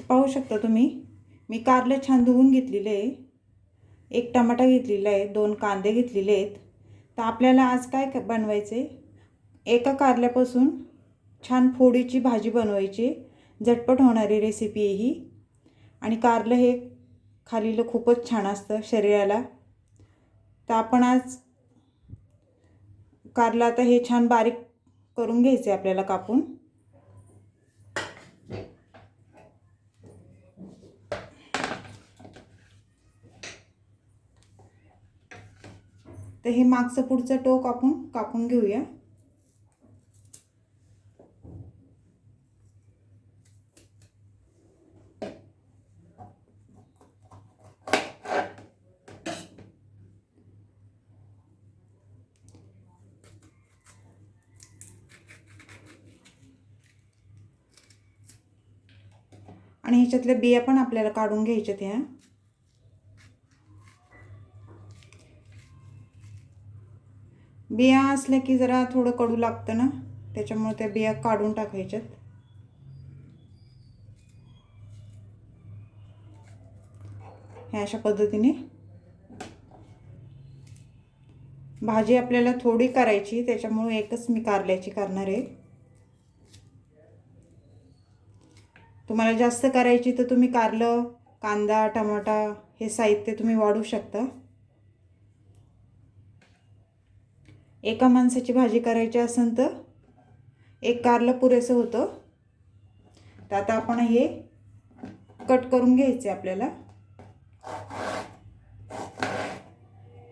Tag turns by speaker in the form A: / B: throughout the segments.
A: पाहू शकता तुम्ही मी कारलं छान धुवून घेतलेलं आहे. एक टमाटा घेतलेला आहे दोन कांदे घेतलेले आहेत. तर आपल्याला आज काय क- बनवायचे एका कारल्यापासून छान फोडीची भाजी बनवायची झटपट होणारी रेसिपी आहे ही. आणि कारलं हे खालीलं खूपच छान असतं शरीराला. तर आपण आज कारलं आता हे छान बारीक करून घ्यायचे आपल्याला कापून. तर हे मागचं पुढचं टोक आपण कापून घेऊया. आणि ह्याच्यातल्या बिया पण आपल्याला काढून घ्यायच्यात ह्या. बिया असल्या की जरा थोडं कडू लागतं ना त्याच्यामुळे त्या बिया काढून टाकायच्यात. ह्या अशा पद्धतीने. भाजी आपल्याला थोडी करायची त्याच्यामुळे एकच मी कारल्याची करणार आहे. तुम्हाला जास्त करायची तर तुम्ही कारलं कांदा टमाटा हे साहित्य तुम्ही वाढू शकता. एका माणसाची भाजी करायची असेल तर एक कारलं पुरेसं होतं. तर आता आपण हे कट करून घ्यायचे आपल्याला.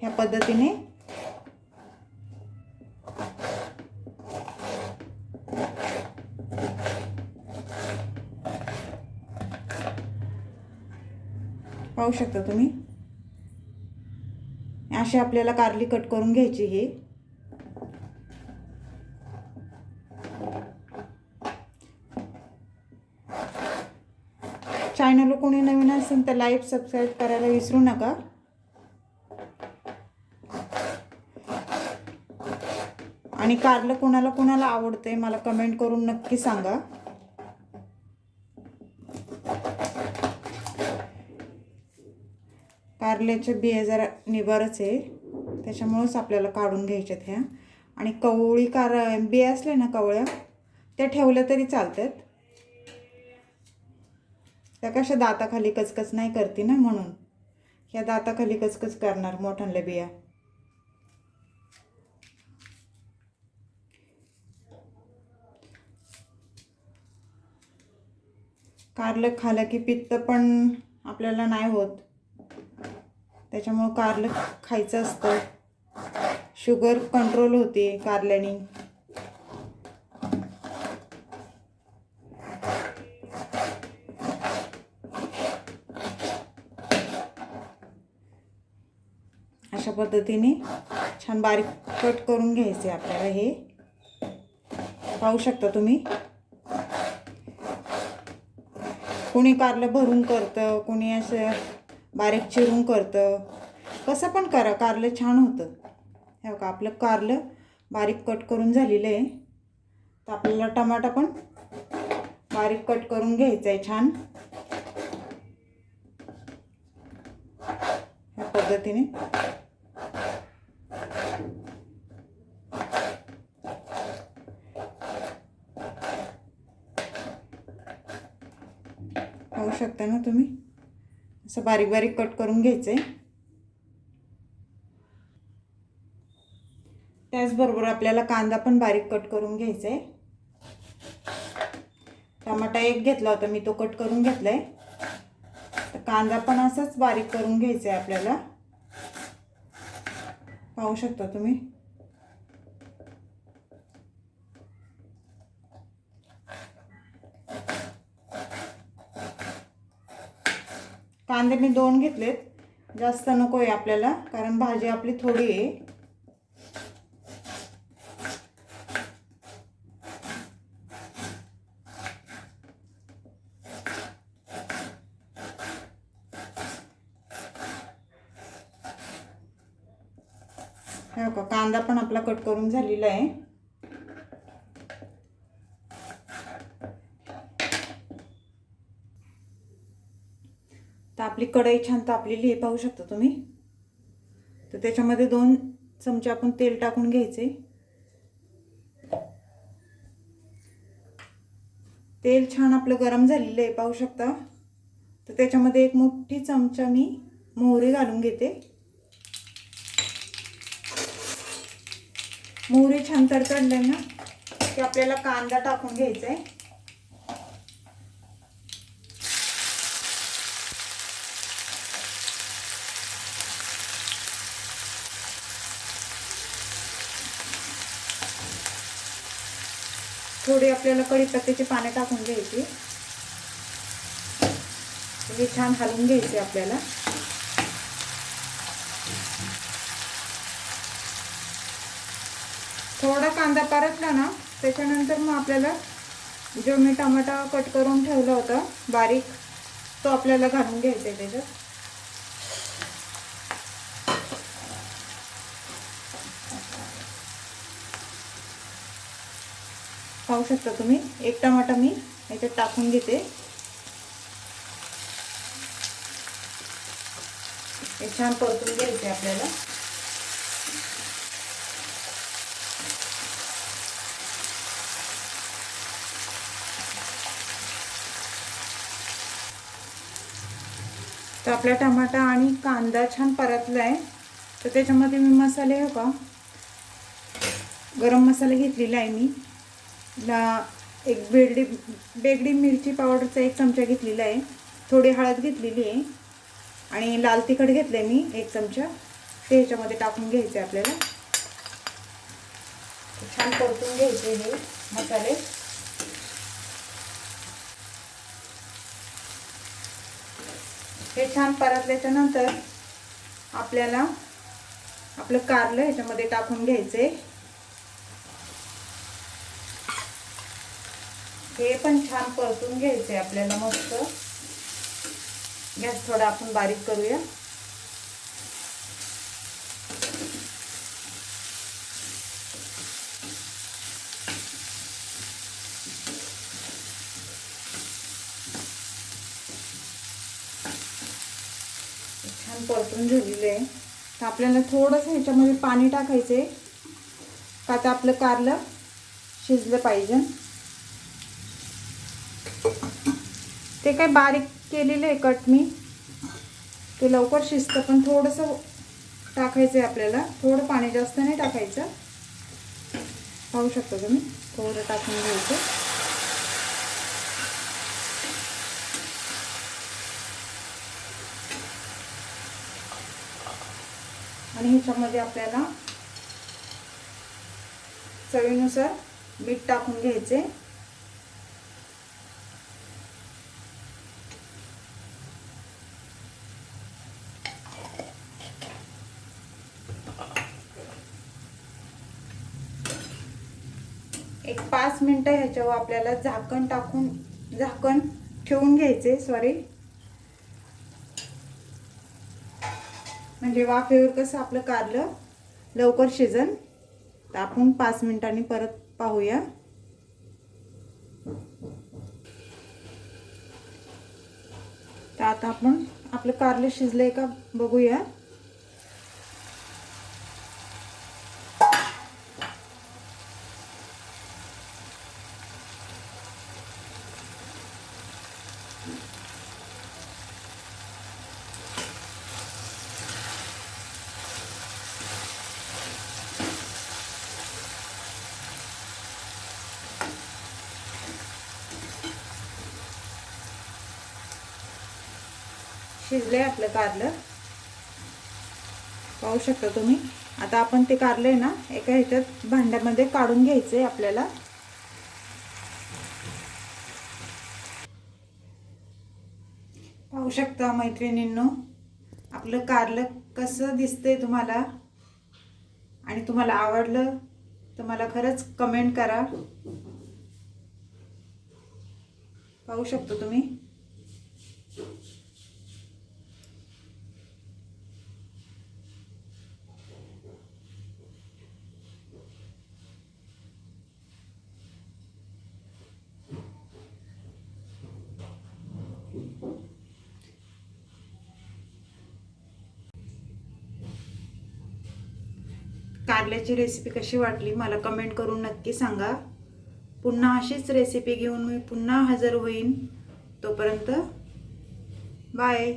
A: ह्या पद्धतीने पाहू शकता तुम्ही? अशी आपल्याला कारली कट करून घ्यायची ही. चॅनल कोणी नवीन असेल तर लाईक सबस्क्राईब करायला विसरू नका. आणि कारलं कोणाला कोणाला आवडतंय मला कमेंट करून नक्की सांगा. कारल्याच्या बिया जरा निबारच आहे. त्याच्यामुळंच आपल्याला काढून घ्यायच्यात ह्या. आणि कवळी कार बिया असल्या ना कवळ्या त्या ठेवल्या तरी चालतात. त्या कशा दाताखाली कचकच नाही करते ना म्हणून? ह्या दाताखाली कचकच करणार मोठ्यांला बिया? कारलं खालं की पित्त पण आपल्याला नाही होत. त्याच्यामुळं कारलं खायचं असतं. शुगर कंट्रोल होते कारल्याने. अशा पद्धतीने छान बारीक कट करून घ्यायचे आपल्याला हे. पाहू शकता तुम्ही? कोणी कारलं भरून करतं कोणी असं बारीक चिरून करतं. कसं पण करा कारलं छान होतं. हे का आपलं कारलं बारीक कट करून झालेलं आहे. तर आपल्याला टमाटा पण बारीक कट करून घ्यायचं आहे छान. ह्या पद्धतीने. पाहू शकता ना तुम्ही? असं बारीक बारीक कट करून घ्यायचं आहे त्याचबरोबर आपल्याला कांदा पण बारीक कट करून घ्यायचा आहे टमाटा एक घेतला होता मी तो कट करून घेतला आहे तर कांदा पण असाच बारीक करून घ्यायचा आहे आपल्याला. पाहू शकता तुम्ही? कांदे मी दोन घेतलेत. जास्त नको आहे आपल्याला कारण भाजी आपली थोडी आहे. कांदा पण आपला कट करून झालेला आहे. आपली कढई छान तापलेली आहे पाहू शकता तुम्ही. तर त्याच्यामध्ये दोन चमचे आपण तेल टाकून घ्यायचे. तेल छान आपलं गरम झालेलं आहे पाहू शकता. तर त्याच्यामध्ये एक मोठी चमचा मी मोहरी घालून घेते. मोहरी छान तडतडल्या ना की आपल्याला कांदा टाकून घ्यायचा आहे थोडी आपल्याला कढीपत्त्याची पाने टाकून घ्यायची. म्हणजे छान हलवून घ्यायचे आपल्याला. थोडा कांदा परतला ना त्याच्यानंतर मग आपल्याला जो मी टमाटा कट करून ठेवला होता बारीक तो आपल्याला घालून घ्यायचा आहे त्याच्यात. पाहू शकता तुम्ही. एक टमाटा मी याच्यात टाकून घेते. हे छान परतून घ्यायचे आपल्याला. तर आपला टमाटा आणि कांदा छान परतला आहे तर त्याच्यामध्ये मी मसाले हो का गरम मसाला घेतलेला आहे मी. एक बेगडी बेगडी मिरची पावडरचा एक चमचा घेतलेला आहे. थोडी हळद घेतलेली आहे. आणि लाल तिखट घेतलं आहे मी एक चमचा. ते ह्याच्यामध्ये टाकून घ्यायचं आहे आपल्याला. छान परतून घ्यायचे हे मसाले. हे छान परतल्याच्या नंतर आपल्याला आपलं कारलं ह्याच्यामध्ये टाकून घ्यायचं आहे हे पण छान परतून घ्यायचे आपल्याला मस्त. गॅस थोडा आपण बारीक करूया. छान परतून झालेलं आहे तर आपल्याला थोडंसं ह्याच्यामध्ये पाणी टाकायचं आहे का तर आपलं कारलं शिजलं पाहिजे. ते काय बारीक केलेलं आहे कट मी. ते लवकर शिजतं पण थोडंसं टाकायचं आहे आपल्याला. थोडं पाणी जास्त नाही टाकायचं. पाहू शकता तुम्ही? थोडं टाकून घ्यायचं. आणि ह्याच्यामध्ये आपल्याला चवीनुसार मीठ टाकून घ्यायचे एक पाच मिनटं ह्याच्यावर आपल्याला झाकण टाकून झाकण ठेवून घ्यायचे सॉरी म्हणजे वाफेवर कसं आपलं कारलं लवकर शिजन. तर आपण पाच मिनिटांनी परत पाहूया. तर आता आपण आपलं कारलं शिजलंय का बघूया. शिजलंय आपलं कारलं. पाहू शकता तुम्ही. आता आपण ते कारलं आहे ना एका ह्याच्यात भांड्यामध्ये काढून घ्यायचं आहे आपल्याला. पाहू शकता मैत्रिणींनो आपलं कारलं कसं दिसतंय तुम्हाला? आणि तुम्हाला आवडलं? तर मला खरंच कमेंट करा. पाहू शकतो तुम्ही. कारल्याची रेसिपी कशी वाटली मला कमेंट करून नक्की सांगा. पुन्हा अशीच रेसिपी घेऊन मी पुन्हा हजर होईन. तोपर्यंत बाय